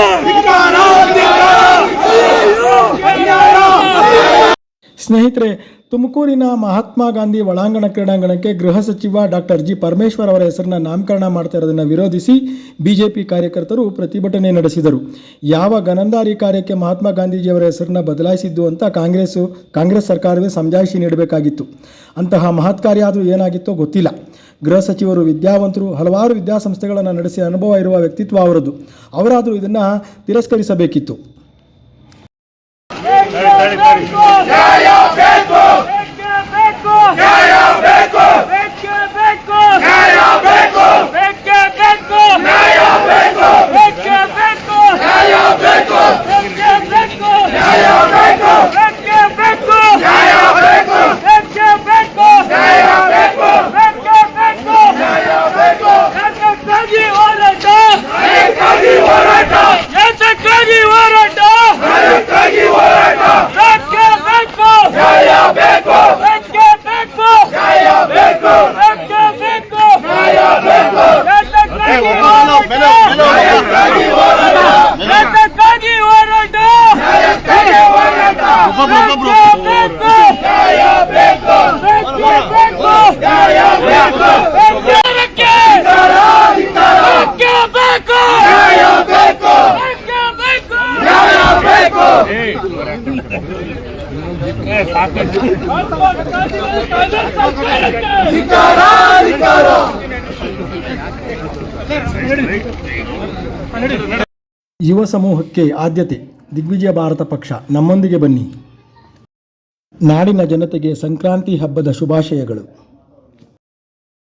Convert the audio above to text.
Lord. ಸ್ನೇಹಿತರೆ, ತುಮಕೂರಿನ ಮಹಾತ್ಮ ಗಾಂಧಿ ಒಳಾಂಗಣ ಕ್ರೀಡಾಂಗಣಕ್ಕೆ ಗೃಹ ಸಚಿವ ಡಾಕ್ಟರ್ ಜಿ ಪರಮೇಶ್ವರ್ ಅವರ ಹೆಸರನ್ನ ನಾಮಕರಣ ಮಾಡ್ತಾ ವಿರೋಧಿಸಿ ಬಿಜೆಪಿ ಕಾರ್ಯಕರ್ತರು ಪ್ರತಿಭಟನೆ ನಡೆಸಿದರು. ಯಾವ ಗನಂದಾರಿ ಕಾರ್ಯಕ್ಕೆ ಮಹಾತ್ಮ ಗಾಂಧೀಜಿಯವರ ಹೆಸರನ್ನ ಬದಲಾಯಿಸಿದ್ದು ಅಂತ ಕಾಂಗ್ರೆಸ್ಸು ಕಾಂಗ್ರೆಸ್ ಸರ್ಕಾರವೇ ಸಮಜಾಯಿಷಿ ನೀಡಬೇಕಾಗಿತ್ತು. ಅಂತಹ ಮಹತ್ ಕಾರ್ಯ ಅದು ಏನಾಗಿತ್ತೋ ಗೊತ್ತಿಲ್ಲ. ಗೃಹ ಸಚಿವರು ವಿದ್ಯಾವಂತರು, ಹಲವಾರು ವಿದ್ಯಾಸಂಸ್ಥೆಗಳನ್ನು ನಡೆಸಿ ಅನುಭವ ಇರುವ ವ್ಯಕ್ತಿತ್ವ ಅವರದ್ದು ಅವರಾದರೂ ಇದನ್ನು ತಿರಸ್ಕರಿಸಬೇಕಿತ್ತು. ಯುವ ಸಮೂಹಕ್ಕೆ ಆದ್ಯತೆ ದಿಗ್ವಿಜಯ ಭಾರತ ಪಕ್ಷ ನಮ್ಮೊಂದಿಗೆ ಬನ್ನಿ ನಾಡಿನ ಜನತೆಗೆ ಸಂಕ್ರಾಂತಿ ಹಬ್ಬದ ಶುಭಾಶಯಗಳು.